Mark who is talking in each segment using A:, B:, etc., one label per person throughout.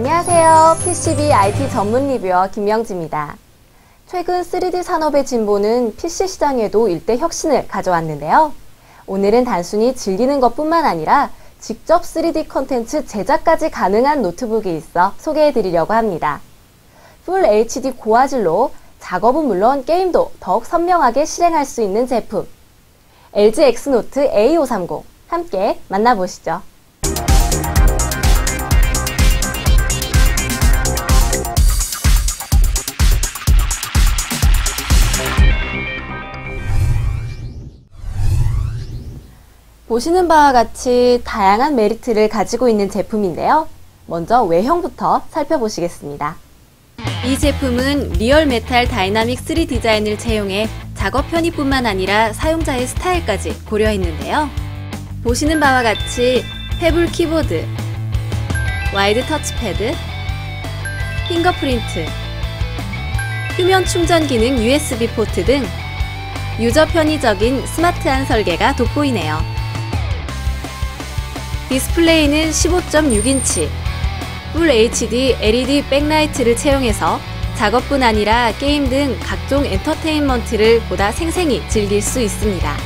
A: 안녕하세요. PCB IT 전문 리뷰어 김명지입니다. 최근 3D 산업의 진보는 PC 시장에도 일대 혁신을 가져왔는데요. 오늘은 단순히 즐기는 것 뿐만 아니라 직접 3D 컨텐츠 제작까지 가능한 노트북이 있어 소개해 드리려고 합니다. 풀 HD 고화질로 작업은 물론 게임도 더욱 선명하게 실행할 수 있는 제품. LG X노트 A530 함께 만나보시죠. 보시는 바와 같이 다양한 메리트를 가지고 있는 제품인데요. 먼저 외형부터 살펴보시겠습니다. 이 제품은 리얼 메탈 다이나믹 3 디자인을 채용해 작업 편의뿐만 아니라 사용자의 스타일까지 고려했는데요. 보시는 바와 같이 페블 키보드, 와이드 터치패드, 핑거프린트, 휴면 충전 기능 USB 포트 등 유저 편의적인 스마트한 설계가 돋보이네요. 디스플레이는 15.6인치, 풀 HD LED 백라이트를 채용해서 작업뿐 아니라 게임 등 각종 엔터테인먼트를 보다 생생히 즐길 수 있습니다.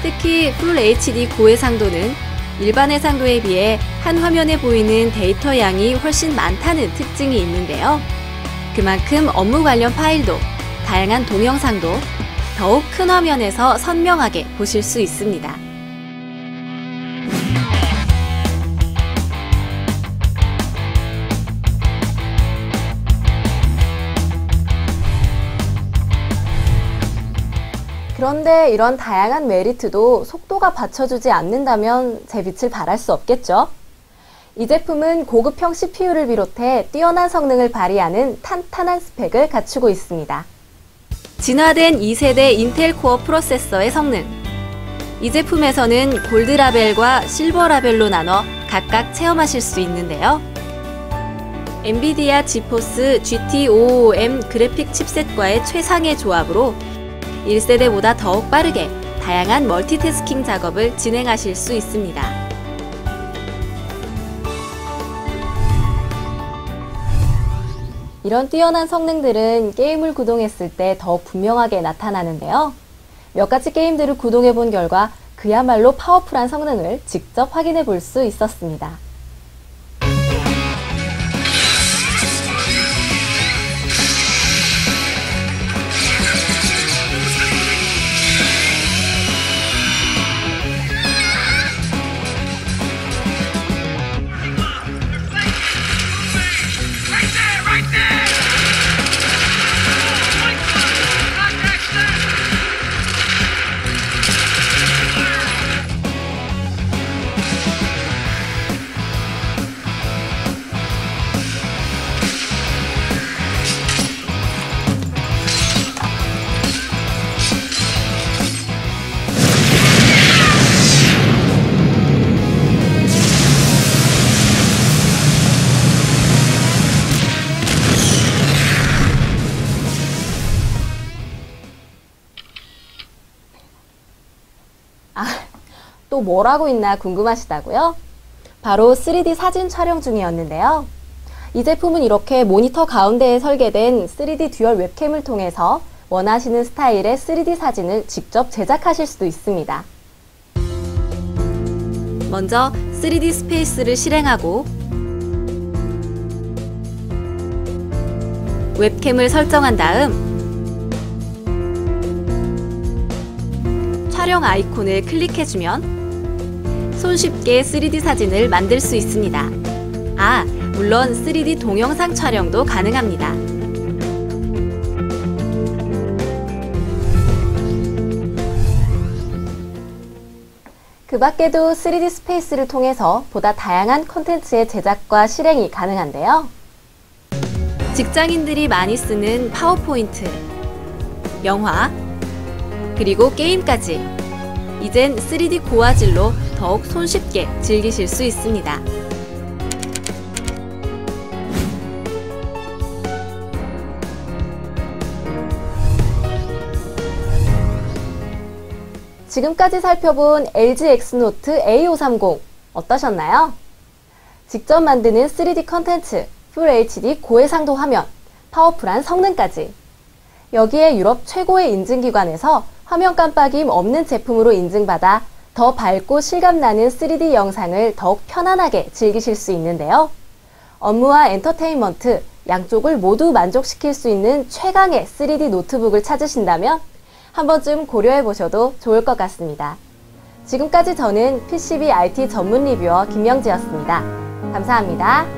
A: 특히 풀 HD 고해상도는 일반 해상도에 비해 한 화면에 보이는 데이터 양이 훨씬 많다는 특징이 있는데요. 그만큼 업무 관련 파일도 다양한 동영상도 더욱 큰 화면에서 선명하게 보실 수 있습니다. 그런데 이런 다양한 메리트도 속도가 받쳐주지 않는다면 제 빛을 발할 수 없겠죠? 이 제품은 고급형 CPU를 비롯해 뛰어난 성능을 발휘하는 탄탄한 스펙을 갖추고 있습니다. 진화된 2세대 인텔 코어 프로세서의 성능. 이 제품에서는 골드 라벨과 실버 라벨로 나눠 각각 체험하실 수 있는데요. 엔비디아 지포스 GT555M 그래픽 칩셋과의 최상의 조합으로 1세대보다 더욱 빠르게 다양한 멀티태스킹 작업을 진행하실 수 있습니다. 이런 뛰어난 성능들은 게임을 구동했을 때 더욱 분명하게 나타나는데요. 몇 가지 게임들을 구동해 본 결과 그야말로 파워풀한 성능을 직접 확인해 볼 수 있었습니다. 또 뭐라고 있나 궁금하시다고요? 바로 3D 사진 촬영 중이었는데요. 이 제품은 이렇게 모니터 가운데에 설계된 3D 듀얼 웹캠을 통해서 원하시는 스타일의 3D 사진을 직접 제작하실 수도 있습니다. 먼저 3D 스페이스를 실행하고 웹캠을 설정한 다음 촬영 아이콘을 클릭해주면 손쉽게 3D 사진을 만들 수 있습니다. 아, 물론 3D 동영상 촬영도 가능합니다. 그 밖에도 3D 스페이스를 통해서 보다 다양한 콘텐츠의 제작과 실행이 가능한데요. 직장인들이 많이 쓰는 파워포인트, 영화, 그리고 게임까지 이젠 3D 고화질로 더욱 손쉽게 즐기실 수 있습니다. 지금까지 살펴본 LG X노트 A530 어떠셨나요? 직접 만드는 3D 컨텐츠, 풀 HD 고해상도 화면, 파워풀한 성능까지. 여기에 유럽 최고의 인증기관에서 화면 깜빡임 없는 제품으로 인증받아 더 밝고 실감나는 3D 영상을 더욱 편안하게 즐기실 수 있는데요. 업무와 엔터테인먼트 양쪽을 모두 만족시킬 수 있는 최강의 3D 노트북을 찾으신다면 한 번쯤 고려해 보셔도 좋을 것 같습니다. 지금까지 저는 PCB IT 전문 리뷰어 김영지였습니다. 감사합니다.